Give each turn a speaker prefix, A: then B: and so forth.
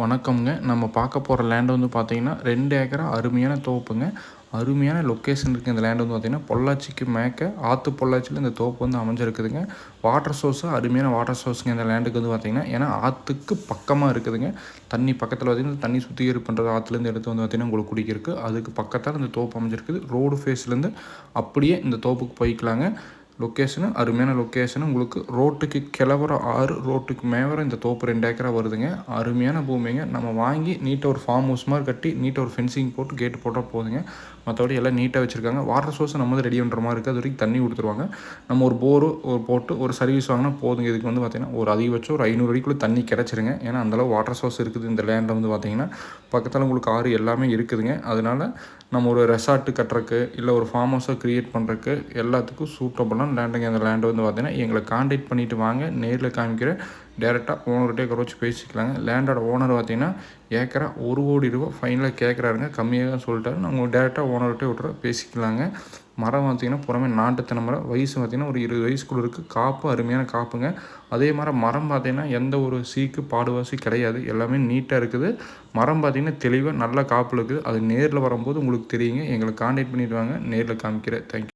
A: வணக்கம்ங்க. நம்ம பார்க்க போகிற லேண்டு வந்து பார்த்தீங்கன்னா ரெண்டு ஏக்கரா அருமையான தோப்புங்க. அருமையான லொக்கேஷன் இருக்குது இந்த லேண்ட் வந்து பார்த்திங்கன்னா பொள்ளாச்சிக்கு மேற்க ஆற்று பொள்ளாச்சியில் இந்த தோப்பு வந்து அமைஞ்சிருக்குதுங்க. வாட்டர் சோர்ஸு அருமையான வாட்டர் சோர்ஸுங்க இந்த லேண்டுக்கு வந்து பார்த்திங்கன்னா ஏன்னா ஆற்றுக்கு பக்கமாக இருக்குதுங்க. தண்ணி பக்கத்தில் பார்த்திங்கன்னா தண்ணி சுத்திகரிப்பு பண்ணுறது ஆற்றுலேருந்து எடுத்து வந்து பார்த்திங்கன்னா உங்களுக்கு குடிக்கிறதுக்கு அதுக்கு பக்கத்தில் இந்த தோப்பு அமைஞ்சிருக்குது. ரோடு ஃபேஸ்லேருந்து அப்படியே இந்த தோப்புக்கு போய்க்கலாங்க. லொக்கேஷனு அருமையான லொக்கேஷனு உங்களுக்கு ரோட்டுக்கு கிளவுற ஆறு ரோட்டுக்கு மேவர இந்த தோப்பு ரெண்டு ஏக்கரா வருதுங்க. அருமையான பூமிங்க. நம்ம வாங்கி நீட்டாக ஒரு ஃபார்ம் ஹவுஸ் மாதிரி கட்டி நீட்டாக ஒரு ஃபென்சிங் போட்டு கேட்டு போட்டால் போதுங்க. மற்றபடி எல்லாம் நீட்டாக வச்சுருக்காங்க. வாட்டர் சோர்ஸ் நம்ம வந்து ரெடி பண்ணுற மாதிரி இருக்குது அது வரைக்கும் தண்ணி கொடுத்துருவாங்க. நம்ம ஒரு போரு ஒரு போட்டு ஒரு சர்வீஸ் வாங்கினா போதுங்க. இதுக்கு வந்து பார்த்திங்கன்னா ஒரு அதிகபட்சம் ஒரு ஐநூறு அடிக்குள்ளே தண்ணி கிடச்சிருங்க. ஏன்னா அந்தளவு வாட்டர் சோர்ஸ் இருக்குது. இந்த லேண்டில் வந்து பார்த்திங்கன்னா பக்கத்தில் உங்களுக்கு ஆறு எல்லாமே இருக்குதுங்க. அதனால் நம்ம ஒரு ரெசார்ட்டு கட்டுறக்கு இல்லை ஒரு ஃபார்ம் ஹவுஸை க்ரியேட் பண்ணுறக்கு எல்லாத்துக்கும் சூட்டபுளான லேண்டுங்க அந்த லேண்டு வந்து பார்த்திங்கன்னா எங்களை காண்டாக்ட் பண்ணிவிட்டு வாங்க. நேரில் காமிக்கிற டேரெக்டாக ஓனர்கிட்டே குறைச்சி பேசிக்கலாங்க. லேண்டோட ஓனர் பார்த்திங்கன்னா ஏக்கரா ஒரு கோடி ரூபா ஃபைனலாக கேட்குறாருங்க கம்மியாக தான் சொல்லிட்டாரு. நாங்கள் டேரெக்டாக ஓனர்கிட்டே விட்ற பேசிக்கலாங்க. மரம் பார்த்திங்கன்னா புறமே நாட்டுத்தன மரம். வயசு பார்த்திங்கன்னா ஒரு இருபது வயசுக்குள்ள இருக்குது காப்பு அருமையான காப்புங்க. அதே மாதிரி மரம் பார்த்திங்கன்னா எந்த ஒரு சீக்கு பாடுவாசி கிடையாது. எல்லாமே நீட்டாக இருக்குது. மரம் பார்த்திங்கன்னா தெளிவாக நல்ல காப்பு இருக்குது. அது நேரில் வரும்போது உங்களுக்கு தெரியுங்க. எங்களை காண்டாக்ட் பண்ணிடுவாங்க நேரில் காமிக்கிறேன். தேங்க்யூ